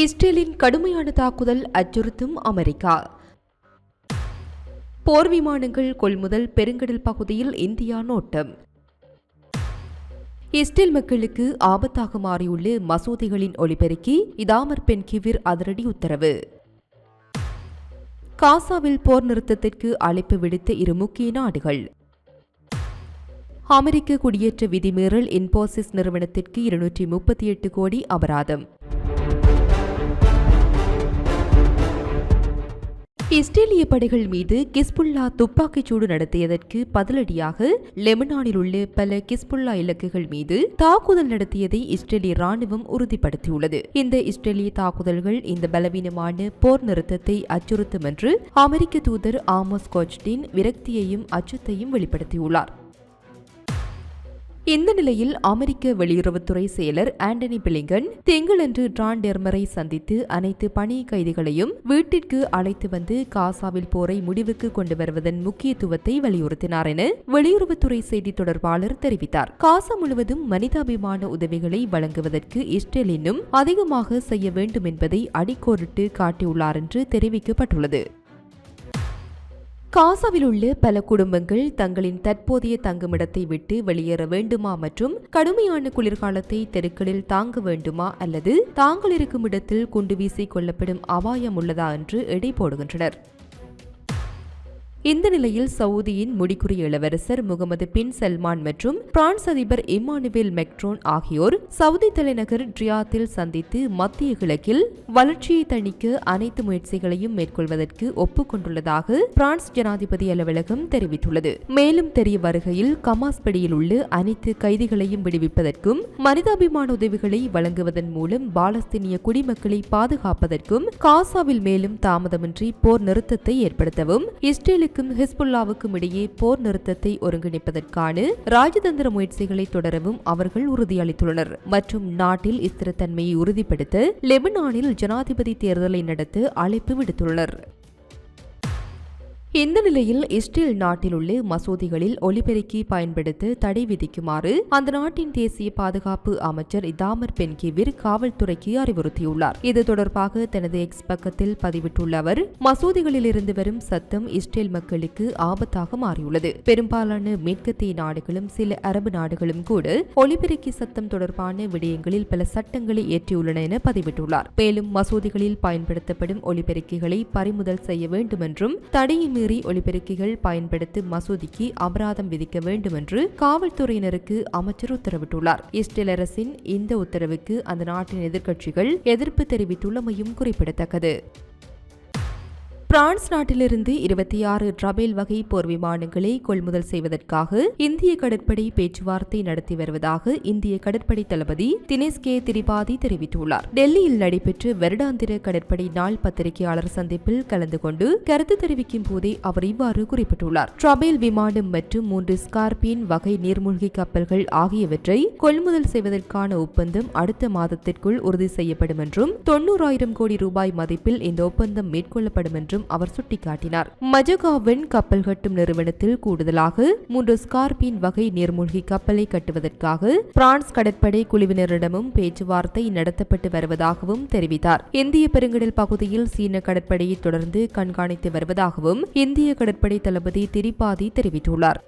இஸ்ரேலின் கடுமையான தாக்குதல் அச்சுறுத்தும் அமெரிக்கா. போர் விமானங்கள் கொள்முதல் பெருங்கடல் பகுதியில் இந்தியா நோட்டம். இஸ்ரேல் மக்களுக்கு ஆபத்தாக மாறியுள்ள மசூதிகளின் ஒளிபெருக்கி இதாமர் பெண் கிவிர் அதிரடி உத்தரவு. காசாவில் போர் நிறுத்தத்திற்கு அழைப்பு விடுத்த இரு முக்கிய நாடுகள். அமெரிக்க குடியேற்ற விதிமீறல் இன்போசிஸ் நிறுவனத்திற்கு இருநூற்றி முப்பத்தி எட்டு கோடி அபராதம். இஸ்ரேலிய படைகள் மீது கிஸ்புல்லா துப்பாக்கிச்சூடு நடத்தியதற்கு பதிலடியாக லெபனானில் உள்ள பல கிஸ்புல்லா இலக்குகள் மீது தாக்குதல் நடத்தியதை இஸ்ரேலிய ராணுவம் உறுதிப்படுத்தியுள்ளது. இந்த இஸ்ரேலிய தாக்குதல்கள் இந்த பலவீனமான போர் நிறுத்தத்தை அச்சுறுத்தும் என்று அமெரிக்க தூதர் ஆமோஸ் கோச்டின் விரக்தியையும் அச்சத்தையும் வெளிப்படுத்தியுள்ளார். இந்த நிலையில் அமெரிக்க வெளியுறவுத்துறை செயலர் ஆண்டனி பிளிங்கன் திங்களன்று டிரான் டெர்மரை சந்தித்து அனைத்து பணி கைதிகளையும் வீட்டிற்கு அழைத்து வந்து காசாவில் போரை முடிவுக்கு கொண்டு வருவதன் முக்கியத்துவத்தை வலியுறுத்தினார் என வெளியுறவுத்துறை செய்தி தொடர்பாளர் தெரிவித்தார். காசா முழுவதும் மனிதாபிமான உதவிகளை வழங்குவதற்கு இஸ்ரேல் இன்னும் அதிகமாக செய்ய வேண்டும் என்பதை அடிக்கோரிட்டு காட்டியுள்ளார் என்று தெரிவிக்கப்பட்டுள்ளது. காசாவில் உள்ள பல குடும்பங்கள் தங்களின் தற்போதைய தங்குமிடத்தை விட்டு வெளியேற வேண்டுமா மற்றும் கடுமையான குளிர்காலத்தை தெருக்களில் தாங்க வேண்டுமா அல்லது தாங்கள் இருக்கும் இடத்தில் குண்டு வீசி கொள்ளப்படும் அபாயம் உள்ளதா என்று எடை போடுகின்றனர். இந்த நிலையில் சவுதியின் முடிக்குரிய இளவரசர் முகமது பின் சல்மான் மற்றும் பிரான்ஸ் அதிபர் இமானுவேல் மெக்ரோன் ஆகியோர் சவுதி தலைநகர் ட்ரியாத்தில் சந்தித்து மத்திய கிழக்கில் வளர்ச்சியை தணிக்க அனைத்து முயற்சிகளையும் மேற்கொள்வதற்கு ஒப்புக்கொண்டுள்ளதாக பிரான்ஸ் ஜனாதிபதி அலுவலகம் தெரிவித்துள்ளது. மேலும் தெரிய வருகையில் கமாஸ்படியில் உள்ள அனைத்து கைதிகளையும் விடுவிப்பதற்கும் மனிதாபிமான உதவிகளை வழங்குவதன் மூலம் பாலஸ்தீனிய குடிமக்களை பாதுகாப்பதற்கும் காசாவில் மேலும் தாமதமின்றி போர் நிறுத்தத்தை ஏற்படுத்தவும் இஸ்ரேலுக்கு இஸ்ரேலுக்கும் ஹிஸ்புல்லாவுக்கும் இடையே போர் நிறுத்தத்தை ஒருங்கிணைப்பதற்கான ராஜதந்திர முயற்சிகளை தொடரவும் அவர்கள் உறுதியளித்துள்ளனர். மற்றும் நாட்டில் ஸ்திரத்தன்மையை உறுதிப்படுத்த லெபனானில் ஜனாதிபதி தேர்தலை நடத்த அழைப்பு விடுத்துள்ளனர். இந்த நிலையில் இஸ்ரேல் நாட்டில் உள்ள மசூதிகளில் ஒலிபெருக்கி பயன்படுத்த தடை விதிக்குமாறு அந்த நாட்டின் தேசிய பாதுகாப்பு அமைச்சர் இதாமர் பென்கிவிர் காவல்துறைக்கு அறிவுறுத்தியுள்ளார். இது தொடர்பாக தனது எக்ஸ் பக்கத்தில் பதிவிட்டுள்ள அவர் மசூதிகளில் இருந்து வரும் சத்தம் இஸ்ரேல் மக்களுக்கு ஆபத்தாக மாறியுள்ளது. பெரும்பாலான மேற்கத்திய நாடுகளும் சில அரபு நாடுகளும் கூட ஒலிபெருக்கி சத்தம் தொடர்பான விடயங்களில் பல சட்டங்களை ஏற்றியுள்ளன என பதிவிட்டுள்ளார். மேலும் மசூதிகளில் பயன்படுத்தப்படும் ஒலிபெருக்கிகளை பறிமுதல் செய்ய வேண்டும் என்றும் தடையை மீறி ஒலிபெருக்கிகள் பயன்படுத்தி மசூதிக்கு அபராதம் விதிக்க வேண்டும் என்று காவல்துறையினருக்கு அமைச்சர் உத்தரவிட்டுள்ளார். இஸ்ரேல் அரசின் இந்த உத்தரவுக்கு அந்த நாட்டின் எதிர்க்கட்சிகள் எதிர்ப்பு தெரிவித்துள்ளமையும் குறிப்பிடத்தக்கது. பிரான்ஸ் நாட்டிலிருந்து இருபத்தி ஆறு ரபேல் வகை போர் விமானங்களை கொள்முதல் செய்வதற்காக இந்திய கடற்படை பேச்சுவார்த்தை நடத்தி வருவதாக இந்திய கடற்படை தளபதி தினேஷ் கே. திரிபாதி தெரிவித்துள்ளார். டெல்லியில் நடைபெற்ற வருடாந்திர கடற்படை நாள் பத்திரிகையாளர் சந்திப்பில் கலந்து கொண்டு கருத்து தெரிவிக்கும் போதே அவர் இவ்வாறு குறிப்பிட்டுள்ளார். ட்ரபேல் விமானம் மற்றும் மூன்று ஸ்கார்பியன் வகை நீர்மூழ்கி கப்பல்கள் ஆகியவற்றை கொள்முதல் செய்வதற்கான ஒப்பந்தம் அடுத்த மாதத்திற்குள் உறுதி செய்யப்படும் என்றும் தொன்னூறாயிரம் கோடி ரூபாய் மதிப்பில் இந்த ஒப்பந்தம் மேற்கொள்ளப்படும் என்றும் என்றும் அவர் சுட்டிக்காட்டினார். மஜகாவின் கப்பல் கட்டும் நிறுவனத்தில் கூடுதலாக மூன்று ஸ்கார்பின் வகை நீர்மூழ்கி கப்பலை கட்டுவதற்காக பிரான்ஸ் கடற்படை குழுவினரிடமும் பேச்சுவார்த்தை நடத்தப்பட்டு வருவதாகவும் தெரிவித்தார். இந்திய பெருங்கடல் பகுதியில் சீன கடற்படையை தொடர்ந்து கண்காணித்து வருவதாகவும் இந்திய கடற்படை தளபதி திரிபாதி தெரிவித்துள்ளார்.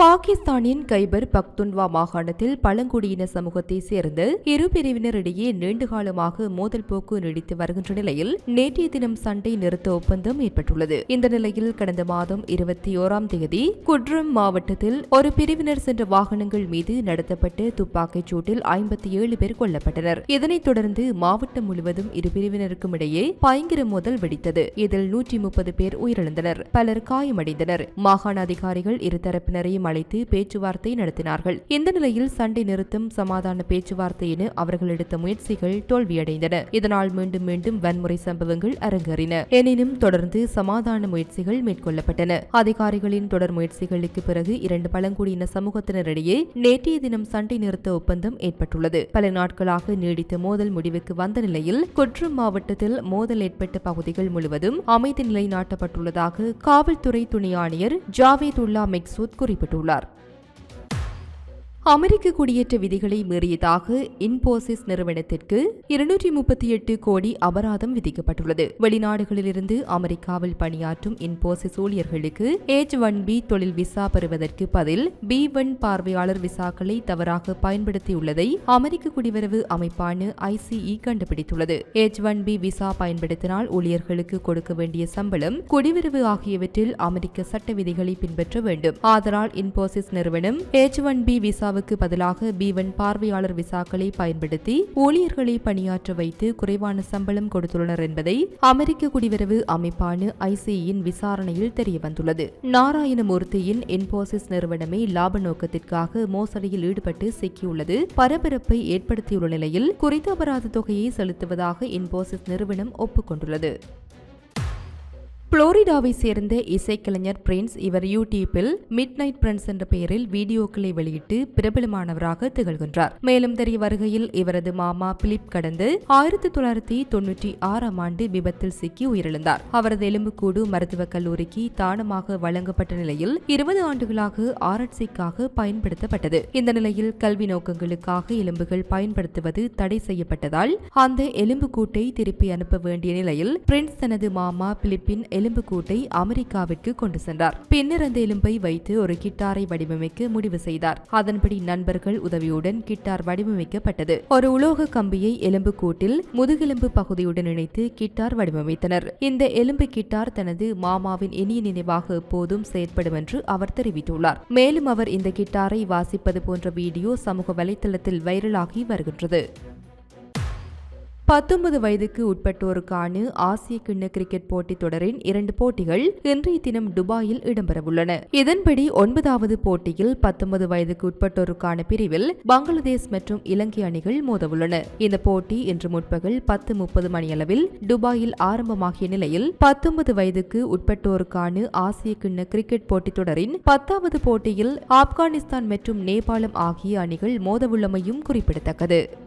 பாகிஸ்தானின் கைபர் பக்துன்வா மாகாணத்தில் பழங்குடியின சமூகத்தை சேர்ந்த இரு பிரிவினரிடையே நீண்டகாலமாக மோதல் போக்கு நீடித்து வருகின்ற நிலையில் நேற்றைய தினம் சண்டை நிறுத்த ஒப்பந்தம் ஏற்பட்டுள்ளது. இந்த நிலையில் கடந்த மாதம் இருபத்தி ஓராம் தேதி குட்ரம் மாவட்டத்தில் ஒரு பிரிவினர் சென்ற வாகனங்கள் மீது நடத்தப்பட்ட துப்பாக்கிச் சூட்டில் ஐம்பத்தி ஏழு பேர் கொல்லப்பட்டனர். இதனைத் தொடர்ந்து மாவட்டம் முழுவதும் இரு பிரிவினருக்கும் இடையே பயங்கர மோதல் வெடித்தது. இதில் நூற்றி முப்பது பேர் உயிரிழந்தனர். பலர் காயமடைந்தனர். மாகாண அதிகாரிகள் இருதரப்பினரையும் அழைத்து பேச்சுவார்த்தை நடத்தினார்கள். இந்த நிலையில் சண்டை நிறுத்தம் சமாதான பேச்சுவார்த்தை என அவர்கள் எடுத்த முயற்சிகள் தோல்வியடைந்தன. இதனால் மீண்டும் மீண்டும் வன்முறை சம்பவங்கள் அரங்கேறின. எனினும் தொடர்ந்து சமாதான முயற்சிகள் மேற்கொள்ளப்பட்டன. அதிகாரிகளின் தொடர் முயற்சிகளுக்கு பிறகு இரண்டு பழங்குடியின சமூகத்தினரிடையே நேற்றைய தினம் சண்டை நிறுத்த ஒப்பந்தம் ஏற்பட்டுள்ளது. பல நாட்களாக நீடித்த மோதல் முடிவுக்கு வந்த நிலையில் குற்றம் மாவட்டத்தில் மோதல் ஏற்பட்ட பகுதிகள் முழுவதும் அமைதி நிலைநாட்டப்பட்டுள்ளதாக காவல்துறை துணை ஆணையர் ஜாவேதுல்லா மெக்சூத் குறிப்பிட்டுள்ளார். celular. அமெரிக்க குடியேற்ற விதிகளை மீறியதாக இன்போசிஸ் நிறுவனத்திற்கு இருநூற்றி முப்பத்தி எட்டு கோடி அபராதம் விதிக்கப்பட்டுள்ளது. வெளிநாடுகளிலிருந்து அமெரிக்காவில் பணியாற்றும் இன்போசிஸ் ஊழியர்களுக்கு ஏச் ஒன் பி தொழில் விசா பெறுவதற்கு பதில் பி ஒன் பார்வையாளர் விசாக்களை தவறாக பயன்படுத்தியுள்ளதை அமெரிக்க குடிவரவு அமைப்பான ஐசிஇ கண்டுபிடித்துள்ளது. ஏச் ஒன் பி விசா பயன்படுத்தினால் ஊழியர்களுக்கு கொடுக்க வேண்டிய சம்பளம் குடிவரவு ஆகியவற்றில் அமெரிக்க சட்ட விதிகளை பின்பற்ற வேண்டும். ஆதலால் இன்போசிஸ் நிறுவனம் ஏச் ஒன் பி விசாவுக்கு பதிலாக பி ஒன் பார்வையாளர் விசாக்களை பயன்படுத்தி ஊழியர்களை பணியாற்ற வைத்து குறைவான சம்பளம் கொடுத்துள்ளனர் என்பதை அமெரிக்க குடிவரவு அமைப்பான ஐசியின் விசாரணையில் தெரியவந்துள்ளது. நாராயணமூர்த்தியின் இன்போசிஸ் நிறுவனமே லாப நோக்கத்திற்காக மோசடியில் ஈடுபட்டு சிக்கியுள்ளது. பரபரப்பை ஏற்படுத்தியுள்ள நிலையில் குறித்த அபராத தொகையை செலுத்துவதாக இன்போசிஸ் நிறுவனம் ஒப்புக்கொண்டுள்ளது. புளோரிடாவை சேர்ந்த இசைக்கலைஞர் பிரின்ஸ் இவர் யூடியூப்பில் மிட் நைட் பிரின்ஸ் என்ற பெயரில் வீடியோக்களை வெளியிட்டு பிரபலமானவராக திகழ்கின்றார். மேலும் தெரிய வருகையில் இவரது மாமா பிலிப் கடந்து ஆயிரத்தி தொள்ளாயிரத்தி தொன்னூற்றி ஆறாம் ஆண்டு விபத்தில் சிக்கி உயிரிழந்தார். அவரது எலும்புக்கூடு மருத்துவக் கல்லூரிக்கு தானமாக வழங்கப்பட்ட நிலையில் இருபது ஆண்டுகளாக ஆராய்ச்சிக்காக பயன்படுத்தப்பட்டது. இந்த நிலையில் கல்வி நோக்கங்களுக்காக எலும்புகள் பயன்படுத்துவது தடை செய்யப்பட்டதால் அந்த எலும்புக்கூட்டை திருப்பி அனுப்ப வேண்டிய நிலையில் பிரின்ஸ் தனது மாமா பிலிப்பின் எலும்புக்கூட்டை அமெரிக்காவிற்கு கொண்டு சென்றார். பின்னர் அந்த எலும்பை வைத்து ஒரு கிட்டாரை வடிவமைக்க முடிவு செய்தார். அதன்படி நண்பர்கள் உதவியுடன் கிட்டார் வடிவமைக்கப்பட்டது. ஒரு உலோக கம்பியை எலும்புக்கூட்டில் முதுகெலும்பு பகுதியுடன் இணைத்து கிட்டார் வடிவமைத்தனர். இந்த எலும்பு கிட்டார் தனது மாமாவின் இனிய நினைவாக எப்போதும் செயற்படும் என்று அவர் தெரிவித்துள்ளார். மேலும் அவர் இந்த கிட்டாரை வாசிப்பது போன்ற வீடியோ சமூக வலைதளத்தில் வைரலாகி வருகின்றது. பத்தொன்பது வயதுக்கு உட்பட்டோருக்கான ஆசிய கிண்ண கிரிக்கெட் போட்டித் தொடரின் இரண்டு போட்டிகள் இன்றைய தினம் துபாயில் இடம்பெறவுள்ளன. இதன்படி ஒன்பதாவது போட்டியில் பத்தொன்பது வயதுக்கு உட்பட்டோருக்கான பிரிவில் பங்களாதேஷ் மற்றும் இலங்கை அணிகள் மோதவுள்ளன. இந்த போட்டி இன்று முற்பகல் பத்து முப்பது மணியளவில் துபாயில் ஆரம்பமாகிய நிலையில் பத்தொன்பது வயதுக்கு உட்பட்டோருக்கான ஆசிய கிண்ண கிரிக்கெட் போட்டித் தொடரின் பத்தாவது போட்டியில் ஆப்கானிஸ்தான் மற்றும் நேபாளம் ஆகிய அணிகள் மோதவுள்ளமையும் குறிப்பிடத்தக்கது.